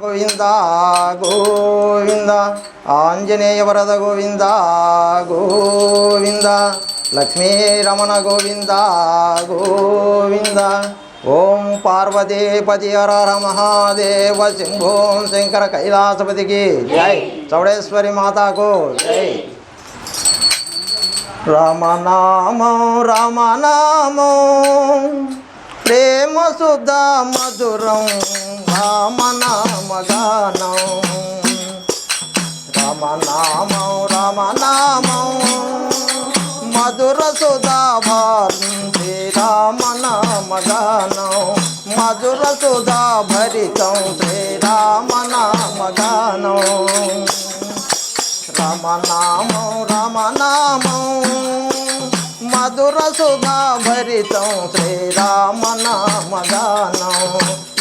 గోవింద గోవింద. ఆంజనేయ వరద గోవింద గోవింద. లక్ష్మీరమణ గోవింద గోవింద. ఓం పార్వతీపతి హర మహాదేవ శంభోం శంకర కైలాసపతికి జై. చౌడేశ్వరి మాతాకు జై. రామనామం రామనామం ప్రేమ సుధా మధురం రామనామగానం రామనామం రామనామం. మధుర సుధా భారతి రామనామగానం మధుర సుధా భరితం శ్రీరామనామగానం రామనామం రామనామం. మధుర సుధా భరితం శ్రీరామనామగానం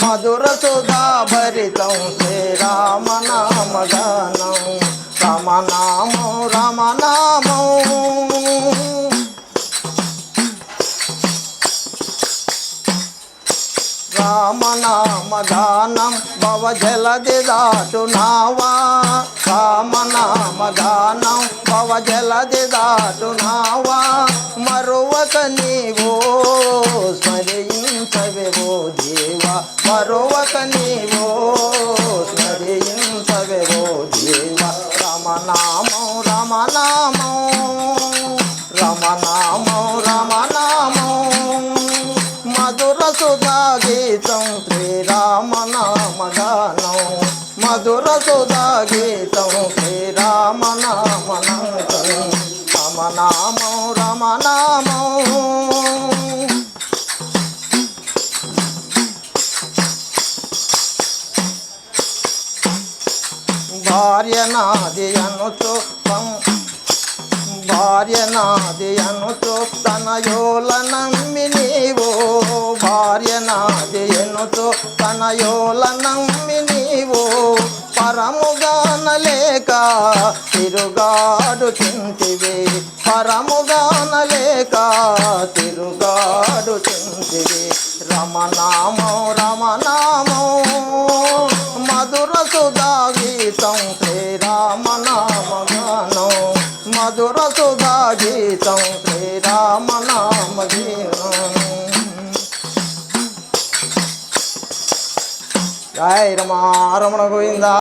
మధుర సుధా భరితం. శ్రీ రామ నామ గణం రమ నామ రమ నామ. శ్రీరామనామగానం రామనామం రామనామం రామనామగానం భవజలది దాటునావా రామనామగానం భవజలది దాటునావా మరువక నీవో మరొక నీవో స్మరించవేవో దేవ? రామనామం రామనామం రమనామం రమనామం. మధుర సుధా గీతం శ్రీరామనామగానం మధుర సుధా గీతం భార్యనాది అనుచు భార్యనాది అనుచు తనయోల నమ్మి నీవు. భార్యనాది ఎనుచు తనయోల నమ్మి నీవు. పరముగానలేక తిరుగాడు తింటివి పరముగానలేక తిరుగాడు తింటివి రమనామో రమనామ గీతం శ్రీరామనామగానం మధుర సుధా గీతం శ్రీరామనామ గీతం జై రమా రమణ గోవిందా.